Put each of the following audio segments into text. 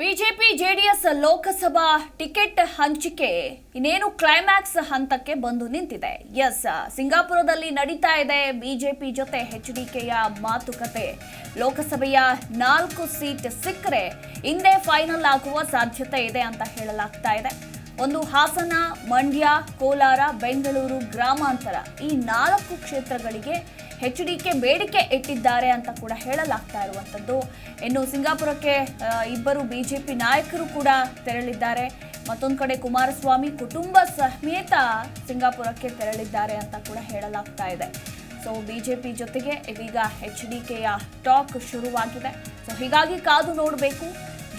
BJP JDS Lok Sabha ticket ಹಂಚಿಕೆ. ಇನ್ನೇನು climax ಹಂತಕ್ಕೆ ಬಂದು ನಿಂತಿದೆ. ಎಸ್, ಸಿಂಗಾಪುರದಲ್ಲಿ ನಡೀತಾ ಇದೆ ಬಿಜೆಪಿ ಜೊತೆ ಎಚ್ಡಿಕೆಯ ಮಾತುಕತೆ. ಲೋಕಸಭೆಯ ನಾಲ್ಕು ಸೀಟ್ ಸಿಕ್ಕರೆ ಹಿಂದೆ ಫೈನಲ್ ಆಗುವ ಸಾಧ್ಯತೆ ಇದೆ ಅಂತ ಹೇಳಲಾಗ್ತಾ ಇದೆ. ಒಂದು ಹಾಸನ, ಮಂಡ್ಯ, ಕೋಲಾರ, ಬೆಂಗಳೂರು ಗ್ರಾಮಾಂತರ ಈ ನಾಲ್ಕು ಕ್ಷೇತ್ರಗಳಿಗೆ ಎಚ್ಡಿಕೆ ಬೇಡಿಕೆ ಇಟ್ಟಿದ್ದಾರೆ ಅಂತ ಕೂಡ ಹೇಳಲಾಗ್ತಾ ಇರುವಂಥದ್ದು. ಇನ್ನು ಸಿಂಗಾಪುರಕ್ಕೆ ಇಬ್ಬರು ಬಿಜೆಪಿ ನಾಯಕರು ಕೂಡ ತೆರಳಿದ್ದಾರೆ. ಮತ್ತೊಂದು ಕಡೆ ಕುಮಾರಸ್ವಾಮಿ ಕುಟುಂಬ ಸಮೇತ ಸಿಂಗಾಪುರಕ್ಕೆ ತೆರಳಿದ್ದಾರೆ ಅಂತ ಕೂಡ ಹೇಳಲಾಗ್ತಾ ಇದೆ. ಸೊ ಬಿಜೆಪಿ ಜೊತೆಗೆ ಇದೀಗ ಎಚ್ ಡಿ ಕೆಯ ಟಾಕ್ ಶುರುವಾಗಿದೆ. ಸೊ ಹೀಗಾಗಿ ಕಾದು ನೋಡಬೇಕು.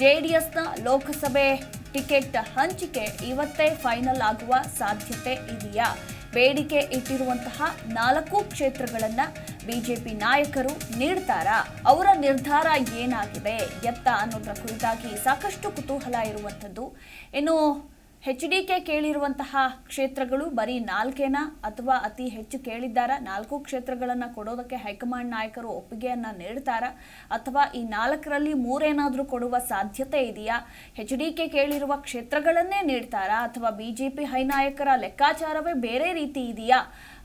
ಜೆ ಡಿ ಎಸ್ನ ಲೋಕಸಭೆ ಟಿಕೆಟ್ ಹಂಚಿಕೆ ಇವತ್ತೇ ಫೈನಲ್ ಆಗುವ ಸಾಧ್ಯತೆ ಇದೆಯಾ? ಬೇಡಿಕೆ ಇಟ್ಟಿರುವಂತಹ ನಾಲ್ಕು ಕ್ಷೇತ್ರಗಳನ್ನ ಬಿಜೆಪಿ ನಾಯಕರು ನೀಡ್ತಾರಾ. ಅವರ ನಿರ್ಧಾರ ಏನಾಗಿದೆ? ಎತ್ತ ಅನ್ನೋದರ ಕುರಿತಾಗಿ ಸಾಕಷ್ಟು ಕುತೂಹಲ ಇರುವಂಥದ್ದು. ಇನ್ನು ಎಚ್ ಡಿ ಕೆ ಕೇಳಿರುವಂತಹ ಕ್ಷೇತ್ರಗಳು ಬರೀ ನಾಲ್ಕೇನಾ? ಅಥವಾ ಅತಿ ಹೆಚ್ಚು ಕೇಳಿದ್ದಾರ? ನಾಲ್ಕು ಕ್ಷೇತ್ರಗಳನ್ನು ಕೊಡೋದಕ್ಕೆ ಹೈಕಮಾಂಡ್ ನಾಯಕರು ಒಪ್ಪಿಗೆಯನ್ನು ನೀಡ್ತಾರಾ? ಅಥವಾ ಈ ನಾಲ್ಕರಲ್ಲಿ ಮೂರೇನಾದರೂ ಕೊಡುವ ಸಾಧ್ಯತೆ ಇದೆಯಾ? ಎಚ್ ಡಿ ಕೆ ಕೇಳಿರುವ ಕ್ಷೇತ್ರಗಳನ್ನೇ ನೀಡ್ತಾರಾ? ಅಥವಾ ಬಿಜೆಪಿ ಹೈನಾಯಕರ ಲೆಕ್ಕಾಚಾರವೇ ಬೇರೆ ರೀತಿ ಇದೆಯಾ?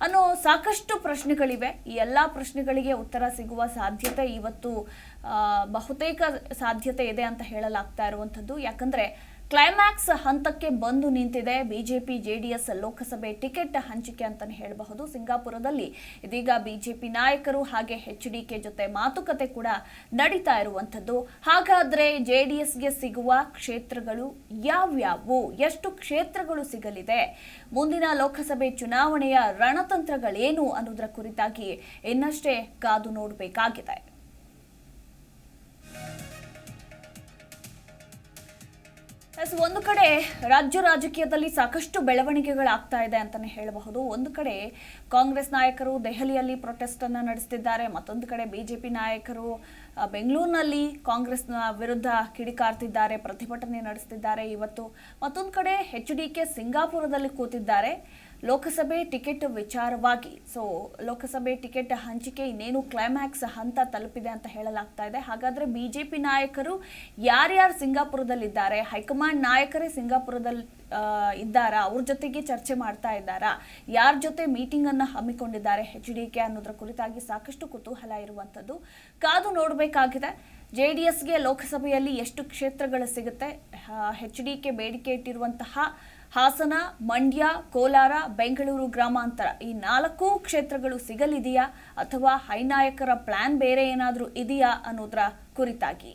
ಅನ್ನೋ ಸಾಕಷ್ಟು ಪ್ರಶ್ನೆಗಳಿವೆ. ಈ ಎಲ್ಲ ಪ್ರಶ್ನೆಗಳಿಗೆ ಉತ್ತರ ಸಿಗುವ ಸಾಧ್ಯತೆ ಇವತ್ತು ಬಹುತೇಕ ಸಾಧ್ಯತೆ ಇದೆ ಅಂತ ಹೇಳಲಾಗ್ತಾ ಇರುವಂಥದ್ದು. ಯಾಕಂದ್ರೆ ಕ್ಲೈಮ್ಯಾಕ್ಸ್ ಹಂತಕ್ಕೆ ಬಂದು ನಿಂತಿದೆ. ಬಿಜೆಪಿ, ಜೆಡಿಎಸ್ ಲೋಕಸಭೆ ಟಿಕೆಟ್ ಹಂಚಿಕೆ ಅಂತಾನೆ ಹೇಳಬಹುದು. ಸಿಂಗಾಪುರದಲ್ಲಿ ಇದೀಗ ಬಿಜೆಪಿ ನಾಯಕರು ಹಾಗೆ ಎಚ್ ಡಿ ಕೆ ಜೊತೆ ಮಾತುಕತೆ ಕೂಡ ನಡೀತಾ ಇರುವಂಥದ್ದು. ಹಾಗಾದ್ರೆ ಜೆಡಿಎಸ್ಗೆ ಸಿಗುವ ಕ್ಷೇತ್ರಗಳು ಯಾವ್ಯಾವು? ಎಷ್ಟು ಕ್ಷೇತ್ರಗಳು ಸಿಗಲಿದೆ? ಮುಂದಿನ ಲೋಕಸಭೆ ಚುನಾವಣೆಯ ರಣತಂತ್ರಗಳೇನು ಅನ್ನೋದರ ಕುರಿತಾಗಿ ಇನ್ನಷ್ಟೇ ಕಾದು ನೋಡಬೇಕಾಗಿದೆ. ಎಸ್, ಒಂದು ಕಡೆ ರಾಜ್ಯ ರಾಜಕೀಯದಲ್ಲಿ ಸಾಕಷ್ಟು ಬೆಳವಣಿಗೆಗಳಾಗ್ತಾ ಇದೆ ಅಂತಾನೆ ಹೇಳಬಹುದು. ಒಂದು ಕಡೆ ಕಾಂಗ್ರೆಸ್ ನಾಯಕರು ದೆಹಲಿಯಲ್ಲಿ ಪ್ರೊಟೆಸ್ಟ್ ಅನ್ನು ನಡೆಸುತ್ತಿದ್ದಾರೆ ಮತ್ತೊಂದು ಕಡೆ ಬಿಜೆಪಿ ನಾಯಕರು ಬೆಂಗಳೂರಿನಲ್ಲಿ ಕಾಂಗ್ರೆಸ್ನ ವಿರುದ್ಧ ಕಿಡಿಕಾರ್ತಿದ್ದಾರೆ, ಪ್ರತಿಭಟನೆ ನಡೆಸ್ತಿದ್ದಾರೆ ಇವತ್ತು. ಮತ್ತೊಂದು ಕಡೆ ಎಚ್ ಡಿ ಕೆ ಸಿಂಗಾಪುರದಲ್ಲಿ ಕೂತಿದ್ದಾರೆ. ಲೋಕಸಭೆ ಟಿಕೆಟ್ ವಿಚಾರವಾಗಿ. ಸೊ ಲೋಕಸಭೆ ಟಿಕೆಟ್ ಹಂಚಿಕೆ ಇನ್ನೇನು ಕ್ಲೈಮ್ಯಾಕ್ಸ್ ಹಂತ ತಲುಪಿದೆ ಅಂತ ಹೇಳಲಾಗ್ತಾ ಇದೆ. ಹಾಗಾದ್ರೆ ಬಿಜೆಪಿ ನಾಯಕರು ಯಾರ್ಯಾರು ಸಿಂಗಾಪುರದಲ್ಲಿದ್ದಾರೆ, ಹೈಕಮಾಂಡ್ ನಾಯಕರೇ ಸಿಂಗಾಪುರದಲ್ಲಿ ಇದ್ದಾರಾ, ಅವ್ರ ಜೊತೆಗೆ ಚರ್ಚೆ ಮಾಡ್ತಾ ಇದ್ದಾರಾ, ಯಾರ ಜೊತೆ ಮೀಟಿಂಗ್ ಅನ್ನ ಹಮ್ಮಿಕೊಂಡಿದ್ದಾರೆ ಎಚ್ ಡಿ ಕೆ ಅನ್ನೋದ್ರ ಕುರಿತಾಗಿ ಸಾಕಷ್ಟು ಕುತೂಹಲ ಇರುವಂತದ್ದು ಕಾದು ನೋಡಬೇಕಾಗಿದೆ. ಜೆ ಡಿ ಎಸ್ಗೆ ಲೋಕಸಭೆಯಲ್ಲಿ ಎಷ್ಟು ಕ್ಷೇತ್ರಗಳು ಸಿಗುತ್ತೆ? ಎಚ್ ಡಿ ಕೆ ಬೇಡಿಕೆ ಇಟ್ಟಿರುವಂತಹ ಹಾಸನ, ಮಂಡ್ಯ, ಕೋಲಾರ, ಬೆಂಗಳೂರು ಗ್ರಾಮಾಂತರ ಈ ನಾಲ್ಕು ಕ್ಷೇತ್ರಗಳು ಸಿಗಲಿದೆಯಾ ಅಥವಾ ಹೈನಾಯಕರ ಪ್ಲಾನ್ ಬೇರೆ ಏನಾದರೂ ಇದೆಯಾ ಅನ್ನೋದರ ಕುರಿತಾಗಿ?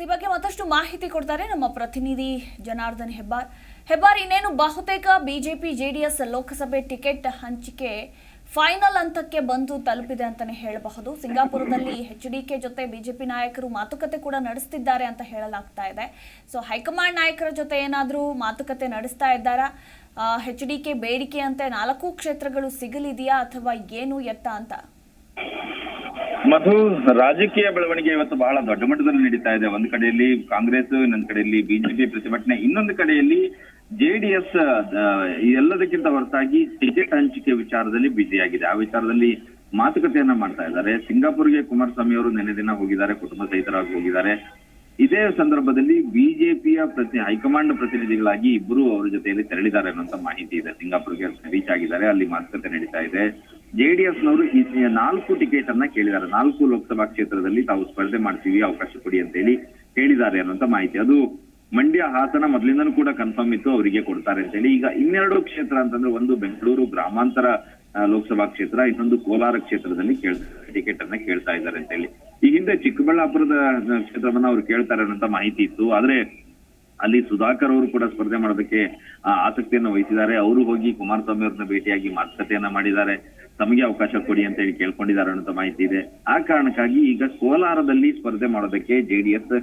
ಈ ಬಗ್ಗೆ ಮತ್ತಷ್ಟು ಮಾಹಿತಿ ಕೊಡ್ತಾರೆ ನಮ್ಮ ಪ್ರತಿನಿಧಿ ಜನಾರ್ದನ್ ಹೆಬ್ಬಾರ್. ಹೆಬ್ಬಾರ್, ಇನ್ನೇನು ಬಹುತೇಕ ಬಿಜೆಪಿ, ಜೆಡಿಎಸ್ ಲೋಕಸಭೆ ಟಿಕೆಟ್ ಹಂಚಿಕೆ ಫೈನಲ್ ಹಂತಕ್ಕೆ ಬಂದು ತಲುಪಿದೆ ಅಂತಾನೆ ಹೇಳಬಹುದು. ಸಿಂಗಾಪುರದಲ್ಲಿ ಎಚ್ ಡಿ ಕೆ ಜೊತೆ ಬಿಜೆಪಿ ನಾಯಕರು ಮಾತುಕತೆ ಕೂಡ ನಡೆಸ್ತಿದ್ದಾರೆ ಅಂತ ಹೇಳಲಾಗ್ತಾ ಇದೆ. ಸೊ, ಹೈಕಮಾಂಡ್ ನಾಯಕರ ಜೊತೆ ಏನಾದರೂ ಮಾತುಕತೆ ನಡೆಸ್ತಾ ಇದ್ದಾರಾ? ಎಚ್ ಡಿ ಕೆ ಬೇಡಿಕೆಯಂತೆ ನಾಲ್ಕು ಕ್ಷೇತ್ರಗಳು ಸಿಗಲಿದೆಯಾ ಅಥವಾ ಏನು ಎತ್ತ ಅಂತ? ಮಧು ರಾಜಕೀಯ ಬೆಳವಣಿಗೆ ಇವತ್ತು ಬಹಳ ದೊಡ್ಡ ಮಟ್ಟದಲ್ಲಿ ನಡೀತಾ ಇದೆ. ಒಂದ್ ಕಡೆಯಲ್ಲಿ ಕಾಂಗ್ರೆಸ್, ಇನ್ನೊಂದು ಕಡೆಯಲ್ಲಿ ಬಿಜೆಪಿ ಪ್ರತಿಭಟನೆ, ಇನ್ನೊಂದು ಕಡೆಯಲ್ಲಿ ಜೆಡಿಎಸ್ ಎಲ್ಲದಕ್ಕಿಂತ ಹೊರತಾಗಿ ಟಿಕೆಟ್ ಹಂಚಿಕೆ ವಿಚಾರದಲ್ಲಿ ಬ್ಯುಸಿಯಾಗಿದೆ ಆ ವಿಚಾರದಲ್ಲಿ ಮಾತುಕತೆಯನ್ನ ಮಾಡ್ತಾ ಇದ್ದಾರೆ. ಸಿಂಗಾಪುರ್ಗೆ ಕುಮಾರಸ್ವಾಮಿ ಅವರು ನಿನ್ನೆ ದಿನ ಹೋಗಿದ್ದಾರೆ, ಕುಟುಂಬ ಸಹಿತರಾಗಿ ಹೋಗಿದ್ದಾರೆ. ಇದೇ ಸಂದರ್ಭದಲ್ಲಿ ಬಿಜೆಪಿಯ ಪ್ರತಿ, ಹೈಕಮಾಂಡ್ ಪ್ರತಿನಿಧಿಗಳಾಗಿ ಇಬ್ಬರು ಅವರ ಜೊತೆಯಲ್ಲಿ ತೆರಳಿದ್ದಾರೆ ಅನ್ನುವಂತ ಮಾಹಿತಿ ಇದೆ. ಸಿಂಗಾಪುರ್ಗೆ ರೀಚ್ ಆಗಿದ್ದಾರೆ. ಅಲ್ಲಿ ಮಾತುಕತೆ ನಡೀತಾ ಇದೆ. ಜೆಡಿಎಸ್ ನವರು ಈ ನಾಲ್ಕು ಟಿಕೆಟ್ ಅನ್ನ ಕೇಳಿದ್ದಾರೆ. ನಾಲ್ಕು ಲೋಕಸಭಾ ಕ್ಷೇತ್ರದಲ್ಲಿ ತಾವು ಸ್ಪರ್ಧೆ ಮಾಡ್ತೀವಿ, ಅವಕಾಶ ಕೊಡಿ ಅಂತ ಹೇಳಿ ಹೇಳಿದ್ದಾರೆ ಅನ್ನುವಂತ ಮಾಹಿತಿ. ಅದು ಮಂಡ್ಯ ಹಾಸನ ಮೊದಲಿಂದನೂ ಕೂಡ ಕನ್ಫರ್ಮ್ ಇತ್ತು, ಅವರಿಗೆ ಕೊಡ್ತಾರೆ ಅಂತ ಹೇಳಿ. ಈಗ ಇನ್ನೆರಡು ಕ್ಷೇತ್ರ ಅಂತಂದ್ರೆ ಒಂದು ಬೆಂಗಳೂರು ಗ್ರಾಮಾಂತರ ಲೋಕಸಭಾ ಕ್ಷೇತ್ರ, ಇನ್ನೊಂದು ಕೋಲಾರ ಕ್ಷೇತ್ರದಲ್ಲಿ ಕೇಳ್ತಾರೆ ಟಿಕೆಟ್ ಅನ್ನ ಕೇಳ್ತಾ ಇದ್ದಾರೆ ಅಂತ ಹೇಳಿ. ಈ ಹಿಂದೆ ಚಿಕ್ಕಬಳ್ಳಾಪುರದ ಕ್ಷೇತ್ರವನ್ನ ಅವ್ರು ಕೇಳ್ತಾರೆ ಅನ್ನೋಂತ ಮಾಹಿತಿ ಇತ್ತು. ಆದ್ರೆ ಅಲ್ಲಿ ಸುಧಾಕರ್ ಅವರು ಕೂಡ ಸ್ಪರ್ಧೆ ಮಾಡೋದಕ್ಕೆ ಆಸಕ್ತಿಯನ್ನು ವಹಿಸಿದ್ದಾರೆ. ಅವರು ಹೋಗಿ ಕುಮಾರಸ್ವಾಮಿ ಅವ್ರನ್ನ ಭೇಟಿಯಾಗಿ ಮಾತುಕತೆಯನ್ನ ಮಾಡಿದ್ದಾರೆ. ತಮಗೆ ಅವಕಾಶ ಕೊಡಿ ಅಂತ ಹೇಳಿ ಕೇಳ್ಕೊಂಡಿದ್ದಾರೆ ಅನ್ನೋ ಮಾಹಿತಿ ಇದೆ. ಆ ಕಾರಣಕ್ಕಾಗಿ ಈಗ ಕೋಲಾರದಲ್ಲಿ ಸ್ಪರ್ಧೆ ಮಾಡೋದಕ್ಕೆ ಜೆಡಿಎಸ್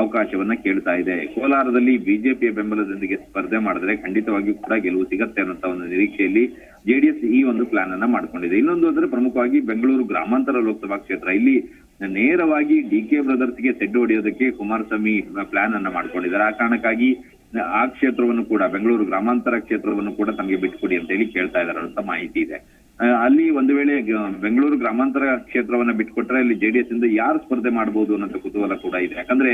ಅವಕಾಶವನ್ನ ಕೇಳ್ತಾ ಇದೆ. ಕೋಲಾರದಲ್ಲಿ ಬಿಜೆಪಿಯ ಬೆಂಬಲದೊಂದಿಗೆ ಸ್ಪರ್ಧೆ ಮಾಡಿದ್ರೆ ಖಂಡಿತವಾಗಿಯೂ ಕೂಡ ಗೆಲುವು ಸಿಗತ್ತೆ ಅನ್ನೋ ಒಂದು ನಿರೀಕ್ಷೆಯಲ್ಲಿ ಜೆಡಿಎಸ್ ಈ ಒಂದು ಪ್ಲಾನ್ ಅನ್ನ ಮಾಡ್ಕೊಂಡಿದೆ. ಇನ್ನೊಂದು ಅಂದ್ರೆ ಪ್ರಮುಖವಾಗಿ ಬೆಂಗಳೂರು ಗ್ರಾಮಾಂತರ ಲೋಕಸಭಾ ಕ್ಷೇತ್ರ. ಇಲ್ಲಿ ನೇರವಾಗಿ ಡಿ ಕೆ ಬ್ರದರ್ಸ್ಗೆ ಸೆಡ್ಡು ಹೊಡೆಯೋದಕ್ಕೆ ಕುಮಾರಸ್ವಾಮಿ ಪ್ಲಾನ್ ಅನ್ನ ಮಾಡ್ಕೊಂಡಿದ್ದಾರೆ. ಆ ಕಾರಣಕ್ಕಾಗಿ ಆ ಕ್ಷೇತ್ರವನ್ನು ಕೂಡ, ಬೆಂಗಳೂರು ಗ್ರಾಮಾಂತರ ಕ್ಷೇತ್ರವನ್ನು ಕೂಡ ತಮಗೆ ಬಿಟ್ಕೊಡಿ ಅಂತ ಹೇಳಿ ಕೇಳ್ತಾ ಇದಾರೆ ಅಂತ ಮಾಹಿತಿ ಇದೆ. ಅಲ್ಲಿ ಒಂದು ವೇಳೆ ಬೆಂಗಳೂರು ಗ್ರಾಮಾಂತರ ಕ್ಷೇತ್ರವನ್ನ ಬಿಟ್ಕೊಟ್ರೆ ಅಲ್ಲಿ ಜೆಡಿಎಸ್ ಇಂದ ಯಾರು ಸ್ಪರ್ಧೆ ಮಾಡಬಹುದು ಅನ್ನೋ ಕುತೂಹಲ ಕೂಡ ಇದೆ. ಯಾಕಂದ್ರೆ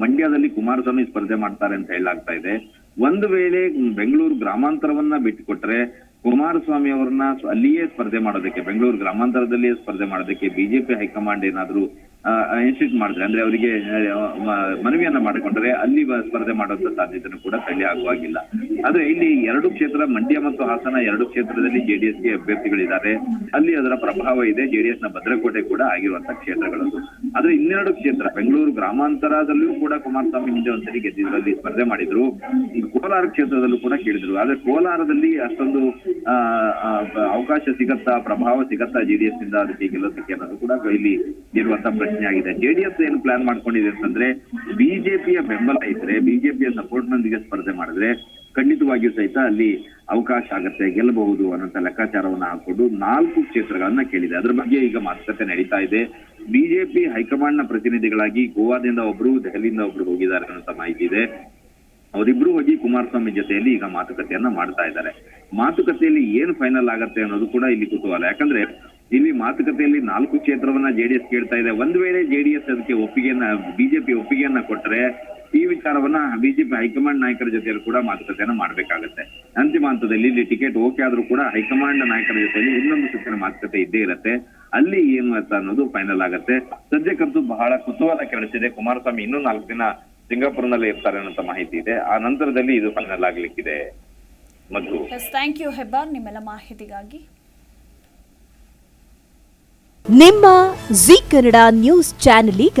ಮಂಡ್ಯದಲ್ಲಿ ಕುಮಾರಸ್ವಾಮಿ ಸ್ಪರ್ಧೆ ಮಾಡ್ತಾರೆ ಅಂತ ಹೇಳಲಾಗ್ತಾ ಇದೆ. ಒಂದು ವೇಳೆ ಬೆಂಗಳೂರು ಗ್ರಾಮಾಂತರವನ್ನ ಬಿಟ್ಟುಕೊಟ್ರೆ ಕುಮಾರಸ್ವಾಮಿ ಅವರನ್ನ ಅಲ್ಲಿಯೇ ಸ್ಪರ್ಧೆ ಮಾಡೋದಕ್ಕೆ, ಬೆಂಗಳೂರು ಗ್ರಾಮಾಂತರದಲ್ಲಿಯೇ ಸ್ಪರ್ಧೆ ಮಾಡೋದಕ್ಕೆ ಬಿಜೆಪಿ ಹೈಕಮಾಂಡ್ ಏನಾದ್ರು ಇನ್ಸ್ಟಿಟ್ಯೂಟ್ ಮಾಡಿದ್ರೆ, ಅಂದ್ರೆ ಅವರಿಗೆ ಮನವಿಯನ್ನ ಮಾಡಿಕೊಂಡ್ರೆ ಅಲ್ಲಿ ಸ್ಪರ್ಧೆ ಮಾಡುವಂತ ಸಾಧ್ಯತೆನೂ ಕೂಡ ತಳ್ಳಿ ಆಗುವಾಗಿಲ್ಲ. ಆದ್ರೆ ಇಲ್ಲಿ ಎರಡು ಕ್ಷೇತ್ರ, ಮಂಡ್ಯ ಮತ್ತು ಹಾಸನ ಎರಡು ಕ್ಷೇತ್ರದಲ್ಲಿ ಜೆಡಿಎಸ್ಗೆ ಅಭ್ಯರ್ಥಿಗಳಿದ್ದಾರೆ. ಅಲ್ಲಿ ಅದರ ಪ್ರಭಾವ ಇದೆ ಜೆಡಿಎಸ್ನ ಭದ್ರಕೋಟೆ ಕೂಡ ಆಗಿರುವಂತ ಕ್ಷೇತ್ರಗಳದು ಆದ್ರೆ ಇನ್ನೆರಡು ಕ್ಷೇತ್ರ, ಬೆಂಗಳೂರು ಗ್ರಾಮಾಂತರದಲ್ಲೂ ಕೂಡ ಕುಮಾರಸ್ವಾಮಿ ಹಿಂದೆ ಒಂದ್ಸರಿ ಗೆದ್ದಿದ್ರು ಅಲ್ಲಿ ಸ್ಪರ್ಧೆ ಮಾಡಿದ್ರು. ಕೋಲಾರ ಕ್ಷೇತ್ರದಲ್ಲೂ ಕೂಡ ಕೇಳಿದ್ರು ಆದ್ರೆ ಕೋಲಾರದಲ್ಲಿ ಅಷ್ಟೊಂದು ಅವಕಾಶ ಸಿಗತ್ತಾ, ಪ್ರಭಾವ ಸಿಗತ್ತಾ ಜೆಡಿಎಸ್ನಿಂದ ಅದಕ್ಕೆ ಗೆಲ್ಲೋದಕ್ಕೆ ಅನ್ನೋದು ಕೂಡ ಇಲ್ಲಿ ಇರುವಂತ ಪ್ರಶ್ನೆ ಆಗಿದೆ. ಜೆಡಿಎಸ್ ಏನು ಪ್ಲಾನ್ ಮಾಡ್ಕೊಂಡಿದೆ ಅಂತಂದ್ರೆ ಬಿಜೆಪಿಯ ಬೆಂಬಲ ಇದ್ರೆ ಬಿಜೆಪಿಯ ಸಪೋರ್ಟ್ ನೊಂದಿಗೆ ಸ್ಪರ್ಧೆ ಮಾಡಿದ್ರೆ ಖಂಡಿತವಾಗಿಯೂ ಸಹಿತ ಅಲ್ಲಿ ಅವಕಾಶ ಆಗತ್ತೆ, ಗೆಲ್ಲಬಹುದು ಅನ್ನೋಂತ ಲೆಕ್ಕಾಚಾರವನ್ನ ಹಾಕೊಂಡು ನಾಲ್ಕು ಕ್ಷೇತ್ರಗಳನ್ನ ಕೇಳಿದೆ. ಅದ್ರ ಬಗ್ಗೆ ಈಗ ಮಾತುಕತೆ ನಡೀತಾ ಇದೆ. ಬಿಜೆಪಿ ಹೈಕಮಾಂಡ್ನ ಪ್ರತಿನಿಧಿಗಳಾಗಿ ಗೋವಾದಿಂದ ಒಬ್ರು, ದೆಹಲಿಯಿಂದ ಒಬ್ರು ಹೋಗಿದ್ದಾರೆ ಅನ್ನೋ ಮಾಹಿತಿ ಇದೆ. ಅವರಿಬ್ರು ಹೋಗಿ ಕುಮಾರಸ್ವಾಮಿ ಜೊತೆಯಲ್ಲಿ ಈಗ ಮಾತುಕತೆಯನ್ನ ಮಾಡ್ತಾ ಇದ್ದಾರೆ. ಮಾತುಕತೆಯಲ್ಲಿ ಏನು ಫೈನಲ್ ಆಗತ್ತೆ ಅನ್ನೋದು ಕೂಡ ಇಲ್ಲಿ ಕುತೂಹಲ. ಯಾಕಂದ್ರೆ ಇಲ್ಲಿ ಮಾತುಕತೆಯಲ್ಲಿ ನಾಲ್ಕು ಕ್ಷೇತ್ರವನ್ನ ಜೆಡಿಎಸ್ ಕೇಳ್ತಾ ಇದೆ. ಒಂದ್ ವೇಳೆ ಜೆಡಿಎಸ್ ಅದಕ್ಕೆ ಒಪ್ಪಿಗೆಯನ್ನ ಬಿಜೆಪಿ ಒಪ್ಪಿಗೆಯನ್ನ ಕೊಟ್ಟರೆ ಈ ವಿಚಾರವನ್ನ ಬಿಜೆಪಿ ಹೈಕಮಾಂಡ್ ನಾಯಕರ ಜೊತೆಯಲ್ಲಿ ಕೂಡ ಮಾತುಕತೆಯನ್ನ ಮಾಡ್ಬೇಕಾಗತ್ತೆ. ಅಂತಿಮ ಹಂತದಲ್ಲಿ ಇಲ್ಲಿ ಟಿಕೆಟ್ ಓಕೆ ಆದ್ರೂ ಕೂಡ ಹೈಕಮಾಂಡ್ ನಾಯಕರ ಜೊತೆಯಲ್ಲಿ ಇನ್ನೊಂದು ಸುತ್ತಿನ ಮಾತುಕತೆ ಇದ್ದೇ ಇರುತ್ತೆ. ಅಲ್ಲಿ ಏನು ಅಂತ ಅನ್ನೋದು ಫೈನಲ್ ಆಗತ್ತೆ. ಸದ್ಯಕ್ಕಂತೂ ಬಹಳ ಕುತೂಹಲ ಕೆರಳಿಸಿದೆ. ಕುಮಾರಸ್ವಾಮಿ ಇನ್ನೂ ನಾಲ್ಕು ದಿನ ಸಿಂಗಾಪುರ್ನಲ್ಲಿ ಇರ್ತಾರೆ ಅನ್ನೋ ಮಾಹಿತಿ ಇದೆ. ಆ ನಂತರದಲ್ಲಿ ಇದು ಫೈನಲ್ ಆಗ್ಲಿಕ್ಕಿದೆ. ಮಧು. ಥ್ಯಾಂಕ್ ಯು ಹೆಬ್ಬಾರ್ ನಿಮ್ಮೆಲ್ಲ ಮಾಹಿತಿಗಾಗಿ. ನಿಮ್ಮ ಜಿ ಕನ್ನಡ ನ್ಯೂಸ್ ಚಾನೆಲ್ ಈಗ